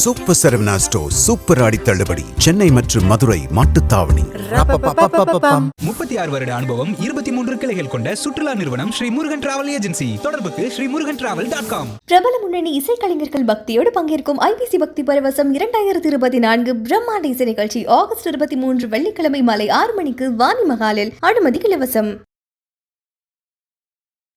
Super Saravana store super ஆடி தள்ளுபடி. சென்னை மற்றும் மதுரை மாட்டுத்தாவணி. முப்பத்தி ஆறு வருட அனுபவம் இருபத்தி மூன்று கிளைகள் கொண்ட சுற்றுலா நிறுவனம் ஸ்ரீ முருகன் டிராவல் ஏஜென்சி. தொடர்புக்கு Sri Murugan travel dot com. பிரபல முன்னணி இசைக்கலைஞர்கள் பக்தியோடு பங்கேற்கும் ஐபிசி பக்தி பரவசம் இரண்டாயிரத்தி இருபத்தி நான்கு பிரம்மாண்ட இசை நிகழ்ச்சி ஆகஸ்ட் இருபத்தி மூன்று வெள்ளிக்கிழமை மாலை ஆறு மணிக்கு வாணி மகாலில் அனுமதி இலவசம்.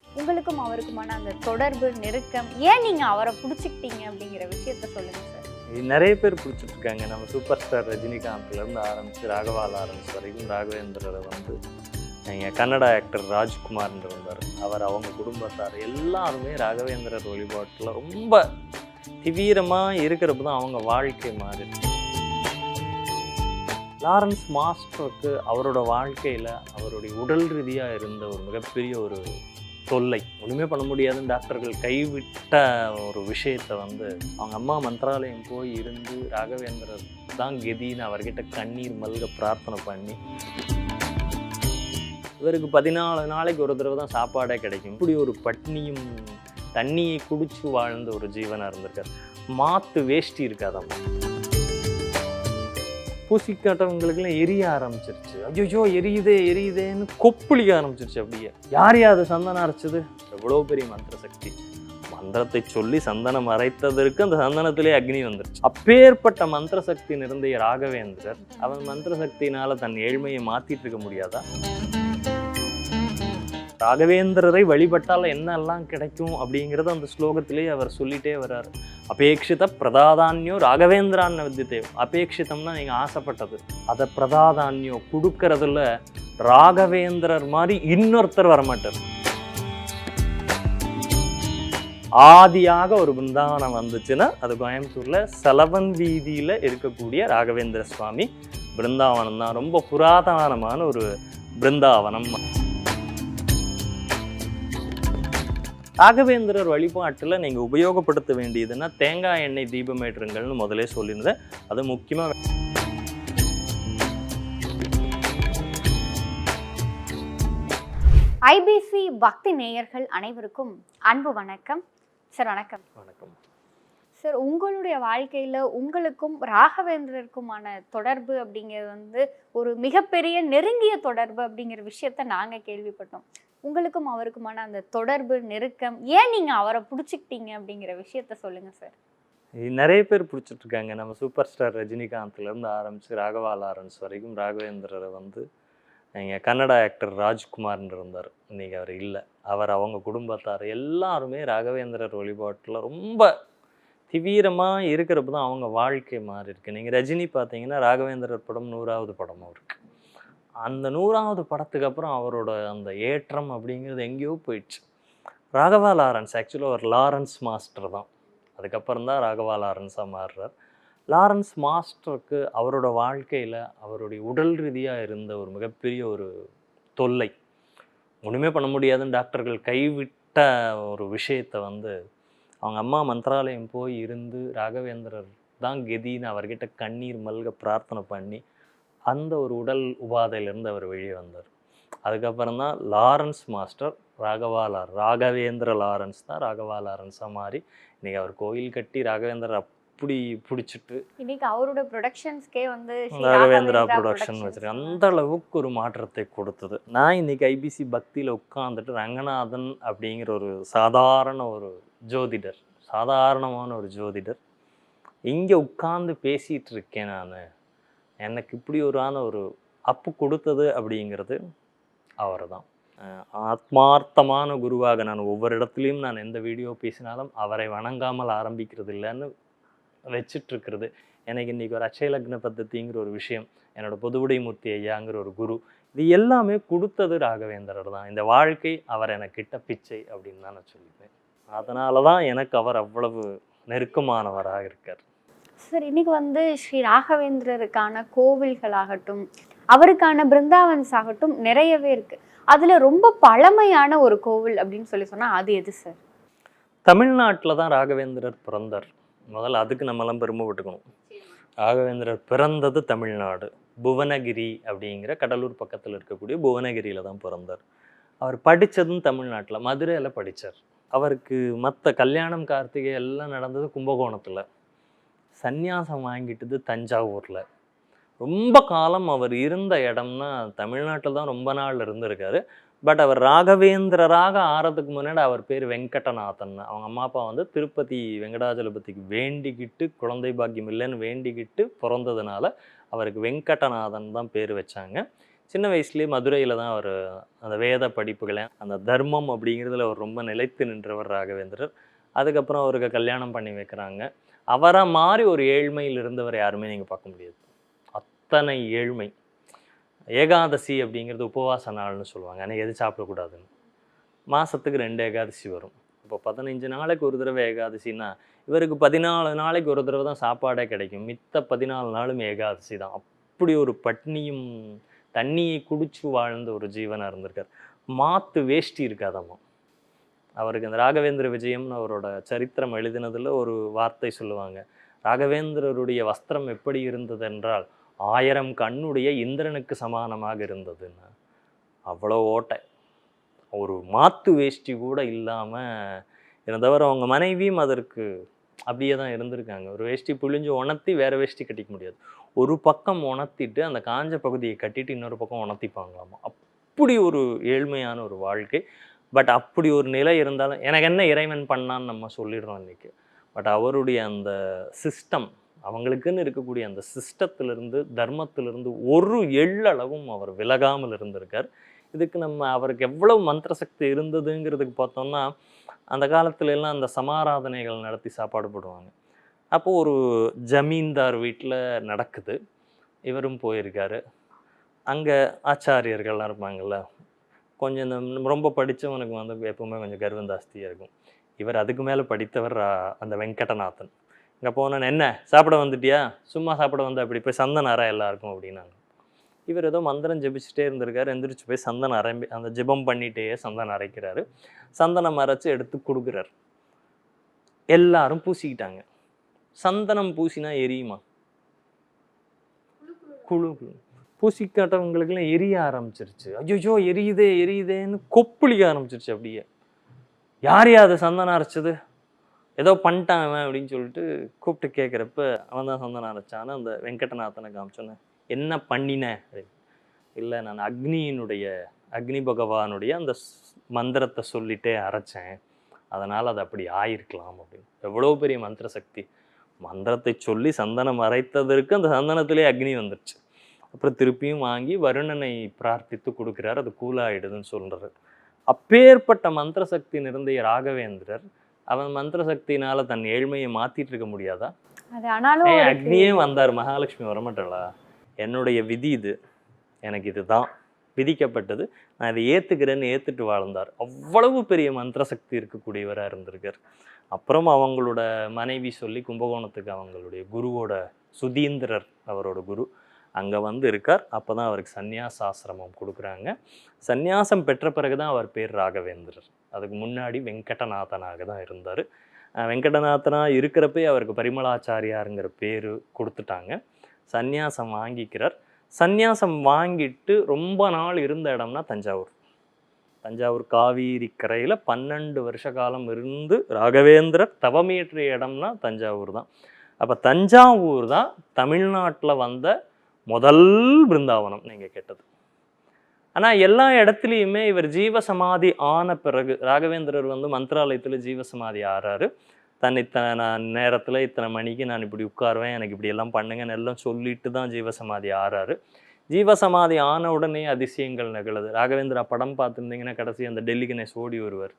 உங்களுக்கும் அவருக்குமான அந்த தொடர்பு நெருக்கம் ஏன் நீங்க அவரை பிடிச்சிக்கிட்டீங்க அப்படிங்கிற விஷயத்த சொல்லுங்க சார். நிறைய பேர் பிடிச்சிட்டு இருக்காங்க நம்ம சூப்பர் ஸ்டார் ரஜினிகாந்த்லேருந்து ஆரம்பித்து ராகவால ஆரம்பிச்சு வரைக்கும் ராகவேந்திரரை வந்து கன்னடா ஆக்டர் ராஜ்குமார்ன்ற இருந்தார் அவர் அவங்க குடும்பத்தார் எல்லாருமே ராகவேந்திரர் வழிபாட்டில் ரொம்ப தீவிரமாக இருக்கிறப்ப தான் அவங்க வாழ்க்கை மாறிடுச்சு. லாரன்ஸ் மாஸ்டருக்கு அவரோட வாழ்க்கையில் அவருடைய உடல் ரீதியாக இருந்த ஒரு மிகப்பெரிய ஒரு தொல்லை. ஒன்றுமே பண்ண முடியாதுன்னு டாக்டர்கள் கைவிட்ட ஒரு விஷயத்தை வந்து அவங்க அம்மா மந்திராலயம் போய் இருந்து ராகவேந்திரர் தான் கெதின்னு அவர்கிட்ட கண்ணீர் மல்க பிரார்த்தனை பண்ணி இவருக்கு பதினாலு நாளைக்கு ஒரு தடவை தான் சாப்பாடே கிடைக்கும். இப்படி ஒரு பட்னியும் தண்ணியை குடிச்சு வாழ்ந்த ஒரு ஜீவனாக இருந்திருக்கார். மாத்து வேஷ்டி இருக்காதாம். பூசிக்காட்டவங்களுக்குலாம் எரிய ஆரம்பிச்சிருச்சு. ஐயோ எரியுதே எரியுதேன்னு கொப்பளிக்க ஆரம்பிச்சிருச்சு அப்படியே. யார் யார் அது சந்தனம் அரைச்சது? எவ்வளோ பெரிய மந்திர சக்தி. மந்திரத்தை சொல்லி சந்தனம் அரைத்ததற்கு அந்த சந்தனத்திலே அக்னி வந்துருச்சு. அப்பேற்பட்ட மந்திர சக்தி நிறைந்த ராகவேந்திரர் அவன் மந்திர சக்தியினால தன் ஏழ்மையை மாத்திட்டு இருக்க முடியாதா? ராகவேந்திரரை வழிபட்டால் என்னெல்லாம் கிடைக்கும் அப்படிங்கிறத அந்த ஸ்லோகத்திலே அவர் சொல்லிட்டே வர்றார். அபேட்சித பிரதாதான்யோ ராகவேந்திரான்னு வித்தியதேவ் அபேட்சிதம்னா நீங்கள் ஆசைப்பட்டது. அதை பிரதாதான்யோ கொடுக்கறதுல ராகவேந்திரர் மாதிரி இன்னொருத்தர் வரமாட்டார். ஆதியாக ஒரு பிருந்தாவனம் வந்துச்சுன்னா அது கோயம்புத்தூரில் செலவன் வீதியில் இருக்கக்கூடிய ராகவேந்திர சுவாமி. பிருந்தாவனம் தான் ரொம்ப புராதனமான ஒரு பிருந்தாவனம். ராகவேந்திரர் வழிபாட்டில் நீங்கள் உபயோகப்படுத்த வேண்டியதுன்னா தேங்காய் எண்ணெய் தீபமேற்றுங்கள்னு முதலே சொல்லியிருந்தேன். அது முக்கியமாக ஐபிசி பக்தி நேயர்கள் அனைவருக்கும் அன்பு வணக்கம். சார் வணக்கம். வணக்கம். சார் உங்களுடைய வாழ்க்கையில் உங்களுக்கும் ராகவேந்திரருக்குமான தொடர்பு அப்படிங்கிறது வந்து ஒரு மிகப்பெரிய நெருங்கிய தொடர்பு அப்படிங்கிற விஷயத்த நாங்கள் கேள்விப்பட்டோம். உங்களுக்கும் அவருக்குமான அந்த தொடர்பு நெருக்கம் ஏன் நீங்கள் அவரை பிடிச்சிக்கிட்டீங்க அப்படிங்கிற விஷயத்த சொல்லுங்கள் சார். நிறைய பேர் பிடிச்சிட்ருக்காங்க. நம்ம சூப்பர் ஸ்டார் ரஜினிகாந்த்லேருந்து ஆரம்பித்து ராகவா லாரன்ஸ் வரைக்கும் ராகவேந்திரரை வந்து எங்கள் கன்னடா ஆக்டர் ராஜ்குமார்னு இருந்தார். இன்னைக்கு அவர் இல்லை. அவர் அவங்க குடும்பத்தார் எல்லாருமே ராகவேந்திரர் வழிபாட்டில் ரொம்ப தீவிரமாக இருக்கிறப்ப தான் அவங்க வாழ்க்கை மாறி இருக்கு நீங்கள் ரஜினி பார்த்தீங்கன்னா ராகவேந்திரர் படம் நூறாவது படமும் இருக்குது அந்த நூறாவது படத்துக்கு அப்புறம் அவரோட அந்த ஏற்றம் அப்படிங்கிறது எங்கேயோ போயிடுச்சு. ராகவா லாரன்ஸ் ஆக்சுவலாக ஒரு லாரன்ஸ் மாஸ்டர் தான். அதுக்கப்புறம் தான் ராகவா லாரன்ஸாக மாறுறார். லாரன்ஸ் மாஸ்டருக்கு அவரோட வாழ்க்கையில் அவருடைய உடல் ரீதியாக இருந்த ஒரு மிகப்பெரிய ஒரு தொல்லை. ஒன்றுமே பண்ண முடியாதுன்னு டாக்டர்கள் கைவிட்ட ஒரு விஷயத்தை வந்து அவங்க அம்மா மந்திராலயம் போய் இருந்து ராகவேந்திரர் தான் கெதின்னு அவர்கிட்ட கண்ணீர் மல்க பிரார்த்தனை பண்ணி அந்த ஒரு உடல் உபாதையிலேருந்து அவர் வெளியே வந்தார். அதுக்கப்புறம் தான் லாரன்ஸ் மாஸ்டர் ராகவா லார் ராகவேந்திர லாரன்ஸ் தான் ராகவா லாரன்ஸாக மாறி இன்றைக்கி அவர் கோயில் கட்டி ராகவேந்திரர் அப்படி பிடிச்சிட்டு. இன்னைக்கு அவரோட ப்ரொடக்ஷன்ஸ்க்கே வந்து ராகவேந்திரா ப்ரொடக்ஷன். வச்சிருக்கேன் அந்த அளவுக்கு ஒரு மாற்றத்தை கொடுத்தது. நான் இன்னைக்கு ஐபிசி பக்தியில் உட்காந்துட்டு ரங்கநாதன் அப்படிங்கிற ஒரு சாதாரண ஒரு ஜோதிடர் சாதாரணமான ஒரு ஜோதிடர் இங்கே உட்கார்ந்து பேசிட்டு இருக்கேன் நான். எனக்கு இப்படி ஒரு ஆன ஒரு அப்பு கொடுத்தது அப்படிங்கிறது அவர் தான் ஆத்மார்த்தமான குருவாக நான் ஒவ்வொரு இடத்துலையும் நான் எந்த வீடியோ பேசினாலும் அவரை வணங்காமல் ஆரம்பிக்கிறது இல்லைன்னு வச்சிட்டு இருக்கிறது எனக்கு இன்னைக்கு ஒரு அச்சய லக்ன பద్ధதிங்கிற ஒரு விஷயம் என்னோட பொதுவுடைமூர்த்தி ஐயாங்கிற ஒரு குரு இது எல்லாமே கொடுத்தது ராகவேந்திரர் தான். இந்த வாழ்க்கை அவர் எனக்கு கிட்ட பிச்சை அப்படின்னு தான் நான் சொல்லிப்பேன். அதனால தான் எனக்கு அவர் அவ்வளவு நெருக்கமானவராக இருக்கார். சார் இன்னைக்கு வந்து ஸ்ரீ ராகவேந்திரருக்கான கோவில்களாகட்டும் அவருக்கான பிருந்தாவன்ஸ் ஆகட்டும் நிறையவே இருக்கு. அதுல ரொம்ப பழமையான ஒரு கோவில் அப்படின்னு சொல்லி சொன்னா அது எது சார்? தமிழ்நாட்டில் தான் ராகவேந்திரர் பிறந்தார். முதல்ல அதுக்கு நம்மலாம் பெருமைப்பட்டுக்கணும் ராகவேந்திரர் பிறந்தது தமிழ்நாடு. புவனகிரி அப்படிங்கிற கடலூர் பக்கத்தில் இருக்கக்கூடிய புவனகிரியில் தான் பிறந்தார். அவர் படித்ததும் தமிழ்நாட்டில் மதுரையில் படித்தார் அவருக்கு மற்ற கல்யாணம் கார்த்திகை எல்லாம் நடந்தது கும்பகோணத்தில். சந்நியாசம் வாங்கிட்டது தஞ்சாவூரில். ரொம்ப காலம் அவர் இருந்த இடம்னா தமிழ்நாட்டில் தான் ரொம்ப நாள் இருந்திருக்காரு. பட் அவர் ராகவேந்திரராக ஆறதுக்கு முன்னாடி அவர் பேர் வெங்கடநாதன். அவங்க அம்மா அப்பா வந்து திருப்பதி வெங்கடாஜலபதிக்கு வேண்டிக்கிட்டு குழந்தை பாக்கியம் இல்லைன்னு வேண்டிக்கிட்டு பிறந்ததுனால அவருக்கு வெங்கடநாதன் தான் பேர் வச்சாங்க. சின்ன வயசுலேயே மதுரையில் தான் அவர் அந்த வேத படிப்புகளை அந்த தர்மம் அப்படிங்கிறதுல அவர் ரொம்ப நிலைத்து நின்றவர் ராகவேந்திரர். அதுக்கப்புறம் அவருக்கு கல்யாணம் பண்ணி வைக்கிறாங்க. அவரை மாதிரி ஒரு ஏழ்மையில் இருந்தவர் யாருமே நீங்கள் பார்க்க முடியாது. அத்தனை ஏழ்மை. ஏகாதசி அப்படிங்கிறது உபவாச நாள்னு சொல்லுவாங்க. ஆனால் எது சாப்பிடக்கூடாதுன்னு. மாதத்துக்கு ரெண்டு ஏகாதசி வரும். இப்போ பதினஞ்சு நாளைக்கு ஒரு தடவை ஏகாதசின்னா இவருக்கு பதினாலு நாளைக்கு ஒரு தடவை தான் சாப்பாடே கிடைக்கும். மித்த பதினாலு நாளும் ஏகாதசி தான். அப்படி ஒரு பட்னியும் தண்ணியை குடிச்சு வாழ்ந்த ஒரு ஜீவனாக இருந்திருக்கார். மாத்து வேஷ்டி இருக்காதாம்மா. அவருக்கு அந்த ராகவேந்திர விஜயம்னு அவரோட சரித்திரம் எழுதினதில் ஒரு வார்த்தை சொல்லுவாங்க. ராகவேந்திரருடைய வஸ்திரம் எப்படி இருந்தது என்றால் ஆயிரம் கண்ணுடைய இந்திரனுக்கு சமானமாக இருந்ததுன்னு. அவ்வளோ ஓட்டை. ஒரு மாத்து வேஷ்டி கூட இல்லாமல் இருந்தவர் அவங்க மனைவியும் அதற்கு அப்படியே தான் இருந்திருக்காங்க. ஒரு வேஷ்டி புழிஞ்சு உணர்த்தி வேறு வேஷ்டி கட்டிக்க முடியாது. ஒரு பக்கம் உணர்த்திட்டு அந்த காஞ்ச பகுதியை கட்டிட்டு இன்னொரு பக்கம் உணர்த்திப்பாங்களாமா? அப்படி ஒரு ஏழ்மையான ஒரு வாழ்க்கை. பட் அப்படி ஒரு நிலை இருந்தாலும் எனக்கு என்ன இறைவன் பண்ணான்னு நம்ம சொல்லிடுறோம் இன்றைக்கி பட் அவருடைய அந்த சிஸ்டம் அவங்களுக்குன்னு இருக்கக்கூடிய அந்த சிஸ்டத்திலிருந்து தர்மத்திலிருந்து ஒரு எள்ளளவும் அவர் விலகாமல் இருந்திருக்கார். இதுக்கு நம்ம அவருக்கு எவ்வளவு மந்திர சக்தி இருந்ததுங்கிறதுக்கு பார்த்தோம்னா அந்த காலத்துல எல்லாம் அந்த சமாராதனைகள் நடத்தி சாப்பாடு போடுவாங்க. அப்போது ஒரு ஜமீன்தார் வீட்டில் நடக்குது. இவரும் போயிருக்காரு. அங்கே ஆச்சாரியர்கள்லாம் இருப்பாங்கள்ல கொஞ்சம் இந்த ரொம்ப படித்தவனுக்கு வந்து எப்பவுமே கொஞ்சம் கர்வம் ஜாஸ்தியாக இருக்கும். இவர் அதுக்கு மேலே படித்தவர் அந்த வெங்கடநாதன். இங்கே போனேன் என்ன? சாப்பிட வந்துட்டியா? சும்மா சாப்பிட வந்து அப்படி போய் சந்தன அறை எல்லாருக்கும் அப்படின்னாங்க. இவர் ஏதோ மந்திரம் ஜெபிச்சுட்டே இருந்திருக்காரு. எந்திரிச்சு போய் சந்தனம் அரைம்பி அந்த ஜெபம் பண்ணிட்டே சந்தனம் அரைக்கிறாரு. சந்தனம் அரைச்சி எடுத்து கொடுக்குறாரு. எல்லாரும் பூசிக்கிட்டாங்க. சந்தனம் பூசினா எரியுமா? குழு பூசிக்காட்டவங்களுக்குலாம் எரிய ஆரம்பிச்சிருச்சு. ஐயோ எரியுதே எரியுதேன்னு கொப்பளிக்க ஆரம்பிச்சிருச்சு அப்படியே. யார் யா அதை சந்தனம் அரைச்சது? ஏதோ பண்ணிட்டான் அவன் அப்படின்னு சொல்லிட்டு கூப்பிட்டு கேட்குறப்ப அவன் தான் சந்தனம் அரைச்சான்னு அந்த வெங்கடநாதனை காமிச்சோன்னே என்ன பண்ணின? இல்லை நான் அக்னியினுடைய அக்னி பகவானுடைய அந்த ஸ்- மந்திரத்தை சொல்லிட்டே அரைச்சேன். அதனால் அது அப்படி ஆயிருக்கலாம் அப்படின்னு. எவ்வளோ பெரிய மந்திர சக்தி மந்திரத்தை சொல்லி சந்தனம் அரைத்ததற்கு அந்த சந்தனத்திலே அக்னி வந்துருச்சு. அப்புறம் திருப்பியும் வாங்கி வருணனை பிரார்த்தித்து கொடுக்குறார். அது கூலாயிடுதுன்னு சொல்கிறாரு அப்பேற்பட்ட மந்திர சக்தி நிறைந்த ராகவேந்திரர் அவன் மந்திர சக்தியினால தன் ஏழ்மையை மாத்திட்டு இருக்க முடியாதா அக்னியே வந்தார் மகாலட்சுமி வரமாட்டாளா? என்னுடைய விதி இது. எனக்கு இதுதான். விதிக்கப்பட்டது. நான் இதை ஏத்துக்கிறேன்னு ஏத்துட்டு வாழ்ந்தார். அவ்வளவு பெரிய மந்திர சக்தி இருக்கக்கூடியவராக இருந்திருக்கார். அப்புறம் அவங்களோட மனைவி சொல்லி கும்பகோணத்துக்கு அவங்களுடைய குருவோட சுதீந்திரர் அவரோட குரு அங்கே வந்து இருக்கார். அப்போ தான் அவருக்கு சந்நியாசாசிரமம் கொடுக்குறாங்க. சந்நியாசம் பெற்ற பிறகு தான் அவர் பேர் ராகவேந்திரர். அதுக்கு முன்னாடி வெங்கடநாதனாக தான் இருந்தார். வெங்கடநாதனாக இருக்கிறப்பே அவருக்கு பரிமளாச்சாரியாருங்கிற பேர் கொடுத்துட்டாங்க. சந்நியாசம் வாங்கிக்கிறார். சந்நியாசம் வாங்கிட்டு ரொம்ப நாள் இருந்த இடம்னா தஞ்சாவூர். தஞ்சாவூர் காவேரி கரையில் பன்னெண்டு வருஷ காலம் இருந்து ராகவேந்திரர் தவமியற்றிய இடம்னா தஞ்சாவூர் தான். அப்போ தஞ்சாவூர் தான் தமிழ்நாட்டில் வந்த முதல் பிருந்தாவனம் நீங்கள் கேட்டது. ஆனால் எல்லா இடத்துலையுமே இவர் ஜீவசமாதி ஆன பிறகு ராகவேந்திரர் வந்து மந்திராலயத்தில் ஜீவசமாதி ஆறாரு. தன் இத்தனை நான் நேரத்தில் இத்தனை மணிக்கு நான் இப்படி உட்காருவேன் எனக்கு இப்படி எல்லாம் பண்ணுங்கன்னு எல்லாம் சொல்லிட்டு தான் ஜீவசமாதி ஆறாரு. ஜீவசமாதி ஆன உடனே அதிசயங்கள் நிகழுது. ராகவேந்திரா படம் பார்த்துருந்தீங்கன்னா கடைசி அந்த டெல்லி கணேஷ் ஓடி வருவார்.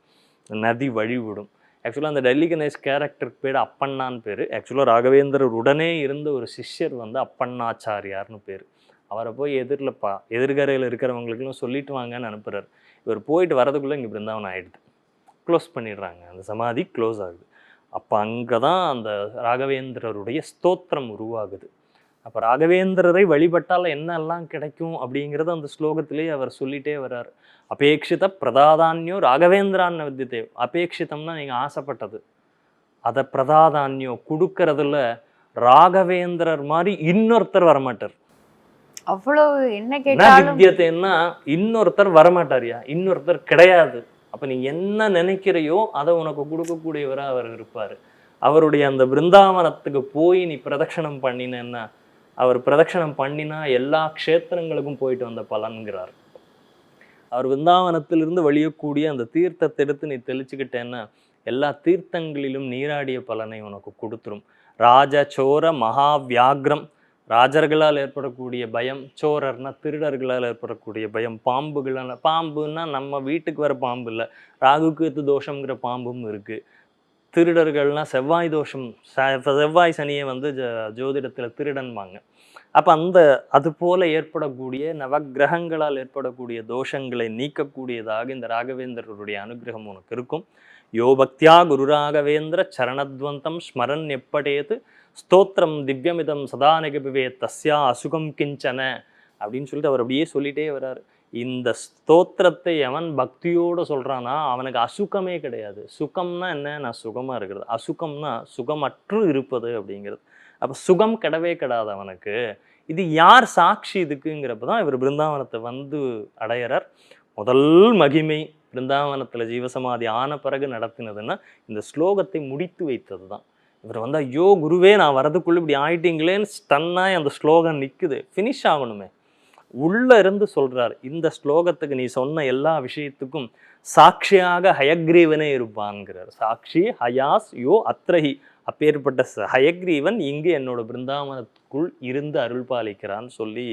நதி வழிவிடும் ஆக்சுவலாக அந்த டெல்லி கணேஷ் கேரக்டருக்கு பேர் அப்பண்ணான்னு பேர். ஆக்சுவலாக ராகவேந்திரர் உடனே இருந்த ஒரு சிஷ்யர் வந்து அப்பண்ணாச்சாரியார்னு பேர். அவரை போய் எதிரில் பா எதிர்கரையில் இருக்கிறவங்களுக்குலாம் சொல்லிட்டு வாங்கன்னு அனுப்புகிறார் இவர் போயிட்டு வரதுக்குள்ளே இங்கே பிருந்தாவனம் ஆகிடுது க்ளோஸ் பண்ணிடுறாங்க. அந்த சமாதி க்ளோஸ் ஆகுது. அப்போ அங்கே தான் அந்த ராகவேந்திரருடைய ஸ்தோத்திரம் உருவாகுது. அப்போ ராகவேந்திரரை வழிபட்டால் என்னெல்லாம் கிடைக்கும் அப்படிங்கிறத அந்த ஸ்லோகத்திலே அவர் சொல்லிட்டே வர்றார். அபேட்சித பிரதாதான்யோ ராகவேந்திரான்னு வித்தியத்தை அபேட்சித்தம்னா நீங்கள் ஆசைப்பட்டது. அதை பிரதாதான்யோ கொடுக்கறதுல ராகவேந்திரர் மாதிரி இன்னொருத்தர் வரமாட்டார். அவ்வளவு என்ன கேட்டாலும் வித்தியத்தைன்னா இன்னொருத்தர் வரமாட்டாரியா இன்னொருத்தர் கிடையாது. அப்ப நீ என்ன நினைக்கிறையோ அதை உனக்கு கொடுக்கக்கூடியவரா அவர் இருப்பாரு. அவருடைய அந்த பிருந்தாவனத்துக்கு போய் நீ பிரதட்சணம் பண்ணினேன்னா அவர் பிரதட்சணம் பண்ணினா எல்லா க்ஷேத்திரங்களுக்கும் போயிட்டு வந்த பலன்கிறார். அவர் விருந்தாவனத்திலிருந்து வழியக்கூடிய அந்த தீர்த்தத்தை எடுத்து நீ தெளிச்சுக்கிட்டேன்னா எல்லா தீர்த்தங்களிலும் நீராடிய பலனை உனக்கு கொடுத்துரும். ராஜ சோர மகா வியாக்ரம். ராஜர்களால் ஏற்படக்கூடிய பயம் சோரர்னா திருடர்களால் ஏற்படக்கூடிய பயம் பாம்புகளால் பாம்புன்னா நம்ம வீட்டுக்கு வர பாம்பு இல்லை. ராகுக்கு தோஷங்கிற பாம்பும் இருக்குது திருடர்கள்னால் செவ்வாய் தோஷம் ச- செவ்வாய் சனியை வந்து ஜ ஜோதிடத்தில் திருடன்பாங்க. அப்போ அந்த அது போல் ஏற்படக்கூடிய நவக்கிரகங்களால் ஏற்படக்கூடிய தோஷங்களை நீக்கக்கூடியதாக இந்த ராகவேந்திரருடைய அனுகிரகம் உனக்கு இருக்கும். யோ பக்தியா குரு ராகவேந்திர சரணத்வந்தம் ஸ்மரன் எப்படேது ஸ்தோத்திரம் திவ்யமிதம் சதானக பிவே தஸ்யா அசுகம் கிஞ்சன அப்படின்னு சொல்லிட்டு அவர் அப்படியே சொல்லிட்டே வர்றார். இந்த ஸ்தோத்திரத்தை எவன் பக்தியோடு சொல்கிறான்னா அவனுக்கு அசுகமே கிடையாது. சுகம்னா என்ன? நான் சுகமாக இருக்கிறது. அசுகம்னா சுகமற்று இருப்பது அப்படிங்கிறது. அப்போ சுகம் கிடவே கிடாது அவனுக்கு. இது யார் சாட்சி இதுக்குங்கிறப்ப தான் இவர் பிருந்தாவனத்தை வந்து அடையிறார். முதல் மகிமை பிருந்தாவனத்தில் ஜீவசமாதி ஆன பிறகு நடத்தினதுன்னா இந்த ஸ்லோகத்தை முடித்து வைத்தது தான் இவர் வந்து ஐயோ குருவே நான் வரதுக்குள்ளே இப்படி ஆயிட்டீங்களேன்னு ஸ்டன்னாக அந்த ஸ்லோகம் நிற்குது ஃபினிஷ் ஆகணுமே. உள்ளே இருந்து சொல்கிறார் இந்த ஸ்லோகத்துக்கு நீ சொன்ன எல்லா விஷயத்துக்கும் சாட்சியாக ஹயக்ரீவனே இருப்பான்ங்கிறார் சாட்சி ஹயாஸ் யோ அத்ரஹி. அப்பேற்பட்ட ச- ஹயக்ரீவன் இங்கு என்னோட பிருந்தாவனத்துக்குள் இருந்து அருள் பாலிக்கிறான்னு சொல்லி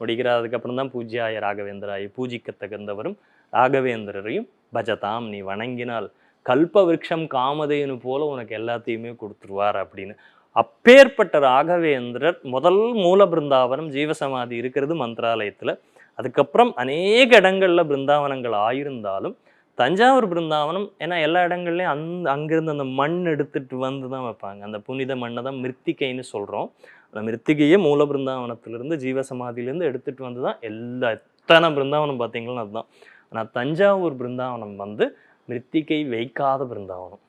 முடிக்கிறார். அதுக்கப்புறம் தான் பூஜ்யாய ராகவேந்திராய் பூஜிக்க தகுந்தவரும் ராகவேந்திரரையும் பஜதாம் நீ வணங்கினால் கல்ப விருட்சம் காமதேனு போல உனக்கு எல்லாத்தையுமே கொடுத்துருவார் அப்படின்னு. அப்பேற்பட்ட ராகவேந்திரர் முதல் மூல பிருந்தாவனம் ஜீவசமாதி இருக்கிறது மந்திராலயத்தில். அதுக்கப்புறம் அநேக இடங்களில் பிருந்தாவனங்கள் ஆயிருந்தாலும் தஞ்சாவூர் பிருந்தாவனம் ஏன்னா எல்லா இடங்கள்லையும் அந் அங்கிருந்து அந்த மண் எடுத்துகிட்டு வந்து தான் வைப்பாங்க. அந்த புனித மண்ணை தான் மிருத்திகைன்னு சொல்கிறோம் அந்த மிருத்திகையை மூல பிருந்தாவனத்திலிருந்து ஜீவசமாதியிலேருந்து எடுத்துகிட்டு வந்து தான் எல்லா எத்தனை பிருந்தாவனம் பார்த்தீங்கன்னா அதுதான். ஆனால் தஞ்சாவூர் பிருந்தாவனம் வந்து மிருத்திகை வைக்காத பிருந்தாவனம்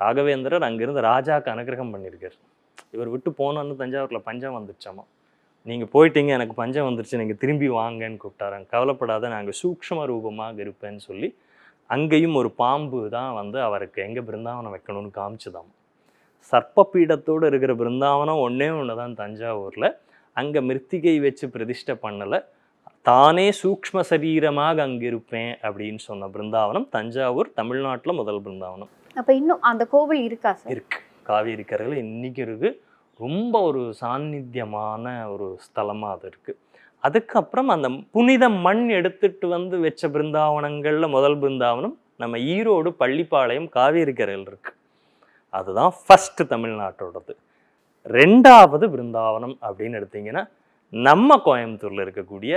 ராகவேந்திரர் அங்கேருந்து ராஜாக்கு அனுகிரகம் பண்ணியிருக்கார். இவர் விட்டு போனோன்னு தஞ்சாவூரில் பஞ்சம் வந்துடுச்சாமா நீங்கள் போயிட்டீங்க எனக்கு பஞ்சம் வந்துருச்சு நீங்கள் திரும்பி வாங்கன்னு கூப்பிட்டாராங்க கவலைப்படாத நாங்கள் சூக்ஷ்ம ரூபமாக இருப்பேன்னு சொல்லி அங்கேயும் ஒரு பாம்பு தான் வந்து அவருக்கு எங்கே பிருந்தாவனம் வைக்கணும்னு காமிச்சுதாம். சர்ப்பபீடத்தோடு இருக்கிற பிருந்தாவனம் ஒன்றே ஒன்று தான் தஞ்சாவூரில். அங்கே மிருத்திகை வச்சு பிரதிஷ்டை பண்ணலை. தானே சூக்ஷ்ம சரீரமாக அங்கே இருப்பேன் அப்படின்னு சொன்ன பிருந்தாவனம் தஞ்சாவூர் தமிழ்நாட்டில் முதல் பிருந்தாவனம். அப்ப இன்னும் அந்த கோவில் இருக்கா சார்? இருக்கு. காவேரி கரையில் இன்னைக்கு இருக்கு. ரொம்ப ஒரு சாநித்தியமான ஒரு ஸ்தலமாக அது இருக்கு. அதுக்கப்புறம் அந்த புனித மண் எடுத்துட்டு வந்து வச்ச பிருந்தாவனங்கள்ல முதல் பிருந்தாவனம் நம்ம ஈரோடு பள்ளிப்பாளையம் காவேரி கரையில் இருக்கு. அதுதான் ஃபர்ஸ்ட் தமிழ்நாட்டோடது. ரெண்டாவது பிருந்தாவனம் அப்படின்னு எடுத்தீங்கன்னா நம்ம கோயம்புத்தூர்ல இருக்கக்கூடிய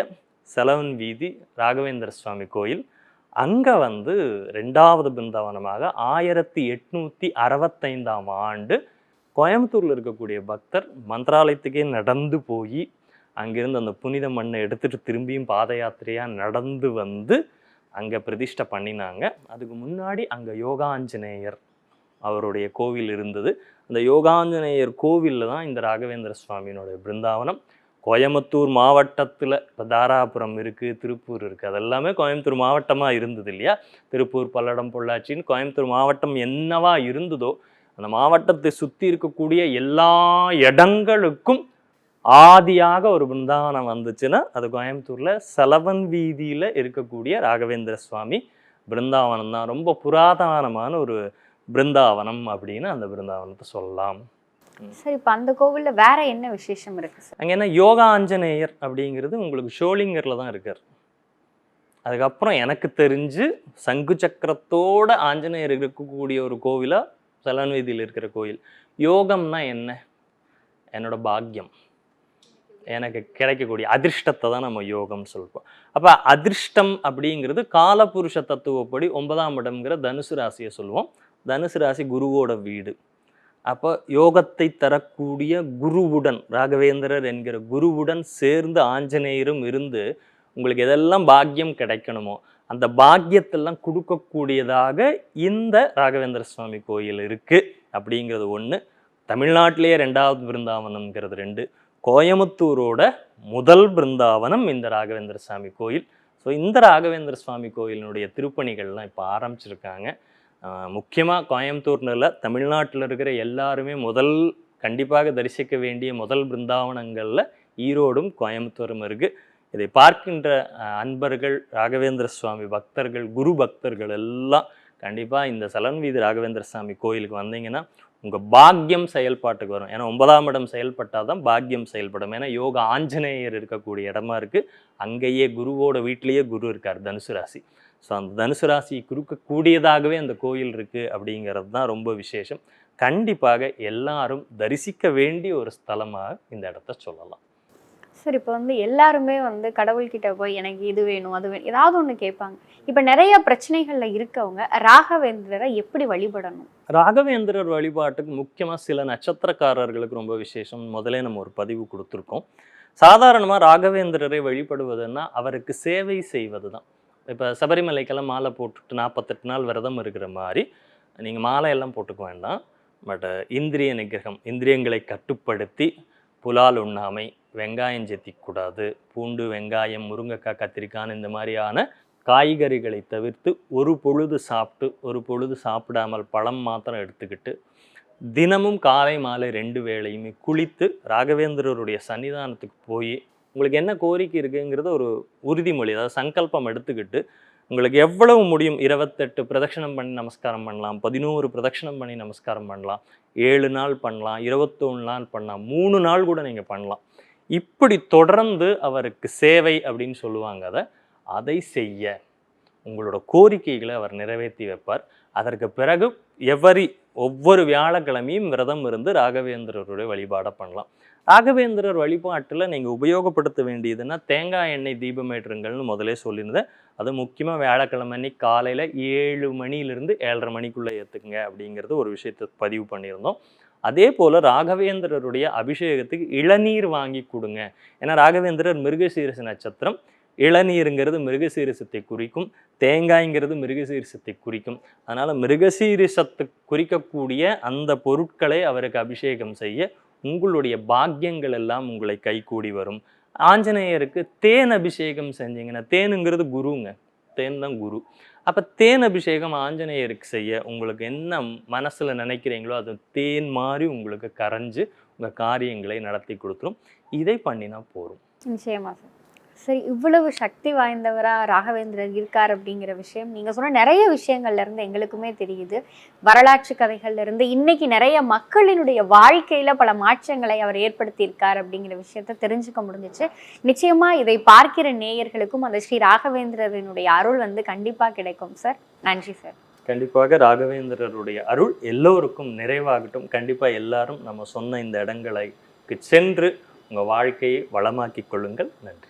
செலவன் வீதி ராகவேந்திர சுவாமி கோயில். அங்கே வந்து ரெண்டாவது பிருந்தாவனமாக ஆயிரத்தி எட்நூற்றி அறுபத்தைந்தாம் ஆண்டு கோயம்புத்தூரில் இருக்கக்கூடிய பக்தர் மந்திராலயத்துக்கே நடந்து போய் அங்கிருந்து அந்த புனித மண்ணை எடுத்துகிட்டு திரும்பியும் பாத யாத்திரையாக நடந்து வந்து அங்கே பிரதிஷ்டை பண்ணினாங்க. அதுக்கு முன்னாடி அங்கே யோகாஞ்சநேயர் அவருடைய கோவில் இருந்தது. அந்த யோகாஞ்சநேயர் கோவிலில் தான் இந்த ராகவேந்திர சுவாமியினுடைய பிருந்தாவனம். கோயம்புத்தூர் மாவட்டத்தில் இப்போ தாராபுரம் இருக்குது திருப்பூர் இருக்குது அதெல்லாமே கோயம்புத்தூர் மாவட்டமாக இருந்தது இல்லையா? திருப்பூர் பல்லடம் பொள்ளாச்சின்னு கோயம்புத்தூர் மாவட்டம் என்னவா இருந்ததோ அந்த மாவட்டத்தை சுற்றி இருக்கக்கூடிய எல்லா இடங்களுக்கும் ஆதியாக ஒரு பிருந்தாவனம் வந்துச்சுன்னா அது கோயம்புத்தூரில் செலவன் வீதியில் இருக்கக்கூடிய ராகவேந்திர சுவாமி பிருந்தாவனம் தான் ரொம்ப புராதனமான ஒரு பிருந்தாவனம் அப்படின்னு அந்த பிருந்தாவனத்தை சொல்லலாம். சார் இப்போ அந்த கோவில்ல வேற என்ன விசேஷம் இருக்கு சார்? அங்கே என்ன யோகா ஆஞ்சநேயர் அப்படிங்கிறது உங்களுக்கு ஷோலிங்கரில் தான் இருக்கார். அதுக்கப்புறம் எனக்கு தெரிஞ்சு சங்கு சக்கரத்தோட ஆஞ்சநேயர் இருக்கக்கூடிய ஒரு கோவிலாக சலன்வீதியில் இருக்கிற கோயில். யோகம்னா என்ன? என்னோட பாக்கியம். எனக்கு கிடைக்கக்கூடிய அதிர்ஷ்டத்தை தான் நம்ம யோகம்னு சொல்லுவோம் அப்போ அதிர்ஷ்டம் அப்படிங்கிறது காலபுருஷ தத்துவப்படி ஒன்பதாம் இடம்ங்கிற தனுசு ராசியை சொல்லுவோம். தனுசு ராசி குருவோட வீடு. அப்போ யோகத்தை தரக்கூடிய குருவுடன் ராகவேந்திரர் என்கிற குருவுடன் சேர்ந்து ஆஞ்சநேயரும் இருந்து உங்களுக்கு எதெல்லாம் பாக்கியம் கிடைக்கணுமோ அந்த பாக்கியத்தெல்லாம் கொடுக்கக்கூடியதாக இந்த ராகவேந்திர சுவாமி கோயில் இருக்குது அப்படிங்கிறது ஒன்று தமிழ்நாட்டிலேயே ரெண்டாவது பிருந்தாவனம்ங்கிறது ரெண்டு. கோயமுத்தூரோட முதல் பிருந்தாவனம் இந்த ராகவேந்திர சுவாமி கோயில். ஸோ இந்த ராகவேந்திர சுவாமி கோயிலினுடைய திருப்பணிகள்லாம் இப்போ ஆரம்பிச்சிருக்காங்க. முக்கியமாக கோயம்புத்தூர்னு இல்லை தமிழ்நாட்டில் இருக்கிற எல்லாருமே முதல் கண்டிப்பாக தரிசிக்க வேண்டிய முதல் பிருந்தாவனங்களில் ஈரோடும் கோயம்புத்தூரும் இருக்குது இதை பார்க்கின்ற அன்பர்கள் ராகவேந்திர சுவாமி பக்தர்கள் குரு பக்தர்கள் எல்லாம் கண்டிப்பாக இந்த சலன் வீதி ராகவேந்திர சுவாமி கோயிலுக்கு வந்தீங்கன்னா உங்கள் பாக்கியம் செயல்பாட்டுக்கு வரும். ஏன்னா ஒன்பதாம் இடம் செயல்பட்டால் தான் பாக்கியம் செயல்படும். ஏன்னா யோக ஆஞ்சநேயர் இருக்கக்கூடிய இடமா இருக்குது அங்கேயே குருவோட வீட்டிலேயே குரு இருக்கார் தனுசு ராசி. ஸோ அந்த தனுசு ராசி குறுக்கக்கூடியதாகவே அந்த கோயில் இருக்குது அப்படிங்கிறது தான் ரொம்ப விசேஷம். கண்டிப்பாக எல்லாரும் தரிசிக்க வேண்டிய ஒரு ஸ்தலமாக இந்த இடத்த சொல்லலாம். சார் இப்போ வந்து எல்லாருமே வந்து கடவுள்கிட்ட போய் எனக்கு இது வேணும் அது வேணும் ஏதாவது ஒன்று கேட்பாங்க. இப்போ நிறைய பிரச்சனைகள்ல இருக்கவங்க ராகவேந்திரரை எப்படி வழிபடணும்? ராகவேந்திரர் வழிபாட்டுக்கு முக்கியமாக சில நட்சத்திரக்காரர்களுக்கு ரொம்ப விசேஷம். முதலே நம்ம ஒரு பதிவு கொடுத்துருக்கோம். சாதாரணமாக ராகவேந்திரரை வழிபடுவதுன்னா அவருக்கு சேவை செய்வது தான் இப்போ சபரிமலைக்கெல்லாம் மாலை போட்டுட்டு நாற்பத்தெட்டு நாள் விரதம் இருக்கிற மாதிரி நீங்கள் மாலை எல்லாம் போட்டுக்க வேண்டாம். பட் இந்திரிய நிகிரகம் இந்திரியங்களை கட்டுப்படுத்தி புலால் உண்ணாமை வெங்காயம் செத்திக்கூடாது பூண்டு வெங்காயம் முருங்கைக்காய் கத்திரிக்காய் இந்த மாதிரியான காய்கறிகளை தவிர்த்து ஒரு பொழுது சாப்பிட்டு ஒரு பொழுது சாப்பிடாமல் பழம் மாத்திரம் எடுத்துக்கிட்டு தினமும் காலை மாலை ரெண்டு வேளையுமே குளித்து ராகவேந்திரருடைய சன்னிதானத்துக்கு போய் உங்களுக்கு என்ன கோரிக்கை இருக்குங்கிறத ஒரு உறுதிமொழி அதாவது சங்கல்பம் எடுத்துக்கிட்டு உங்களுக்கு எவ்வளவு முடியும்? இருபத்தெட்டு பிரதட்சணம் பண்ணி நமஸ்காரம் பண்ணலாம் பதினோரு பிரதட்சணம் பண்ணி நமஸ்காரம் பண்ணலாம் ஏழு நாள் பண்ணலாம் இருபத்தொன்று நாள் பண்ணலாம் மூணு நாள் கூட நீங்கள் பண்ணலாம். இப்படி தொடர்ந்து அவருக்கு சேவை அப்படின்னு சொல்லுவாங்க. அதை அதை செய்ய உங்களோட கோரிக்கைகளை அவர் நிறைவேற்றி வைப்பார். அதற்கு பிறகு எவரி ஒவ்வொரு வியாழக்கிழமையும் விரதம் இருந்து ராகவேந்திரருடைய வழிபாடை பண்ணலாம். ராகவேந்திரர் வழிபாட்டில் நீங்கள் உபயோகப்படுத்த வேண்டியதுன்னா தேங்காய் எண்ணெய் தீபமேற்றுங்கள்னு முதலே சொல்லியிருந்தேன். அது முக்கியமாக வியாழக்கிழமை அன்னைக்கு காலையில் ஏழு மணியிலிருந்து ஏழரை மணிக்குள்ளே ஏற்றுக்குங்க அப்படிங்கிறது ஒரு விஷயத்தை பதிவு பண்ணியிருந்தோம். அதே போல் ராகவேந்திரருடைய அபிஷேகத்துக்கு இளநீர் வாங்கி கொடுங்க. ஏன்னா ராகவேந்திரர் மிருகசீரச நட்சத்திரம். இளநீருங்கிறது மிருகசீரிசத்தை குறிக்கும். தேங்காய்ங்கிறது மிருகசீரிசத்தை குறிக்கும். அதனால் மிருகசீரிசத்தை குறிக்கக்கூடிய அந்த பொருட்களை அவருக்கு அபிஷேகம் செய்ய உங்களுடைய பாக்கியங்கள் எல்லாம் உங்களை கைகூடி வரும். ஆஞ்சநேயருக்கு தேன் அபிஷேகம் செஞ்சீங்கன்னா தேனுங்கிறது குருங்க. தேன் தான் குரு. அப்போ தேன் அபிஷேகம் ஆஞ்சநேயருக்கு செய்ய உங்களுக்கு என்ன மனசில் நினைக்கிறீங்களோ அது தேன் மாதிரி உங்களுக்கு கரைஞ்சு உங்கள் காரியங்களை நடத்தி கொடுத்துரும். இதை பண்ணினா போதும். நிச்சயமா சார். சரி இவ்வளவு சக்தி வாய்ந்தவராக ராகவேந்திரர் இருக்கார் அப்படிங்கிற விஷயம் நீங்கள் சொன்ன நிறைய விஷயங்கள்லேருந்து எங்களுக்குமே தெரியுது. வரலாற்று கதைகள்லேருந்து இன்னைக்கு நிறைய மக்களினுடைய வாழ்க்கையில் பல மாற்றங்களை அவர் ஏற்படுத்தியிருக்கார் அப்படிங்கிற விஷயத்த தெரிஞ்சுக்க முடிஞ்சிச்சு. நிச்சயமாக இதை பார்க்கிற நேயர்களுக்கும் அந்த ஸ்ரீ ராகவேந்திரரினுடைய அருள் வந்து கண்டிப்பாக கிடைக்கும் சார். நன்றி சார். கண்டிப்பாக ராகவேந்திரருடைய அருள் எல்லோருக்கும் நிறைவாகட்டும். கண்டிப்பாக எல்லாரும் நம்ம சொன்ன இந்த இடங்களுக்கு சென்று உங்கள் வாழ்க்கையை வளமாக்கிக் கொள்ளுங்கள். நன்றி.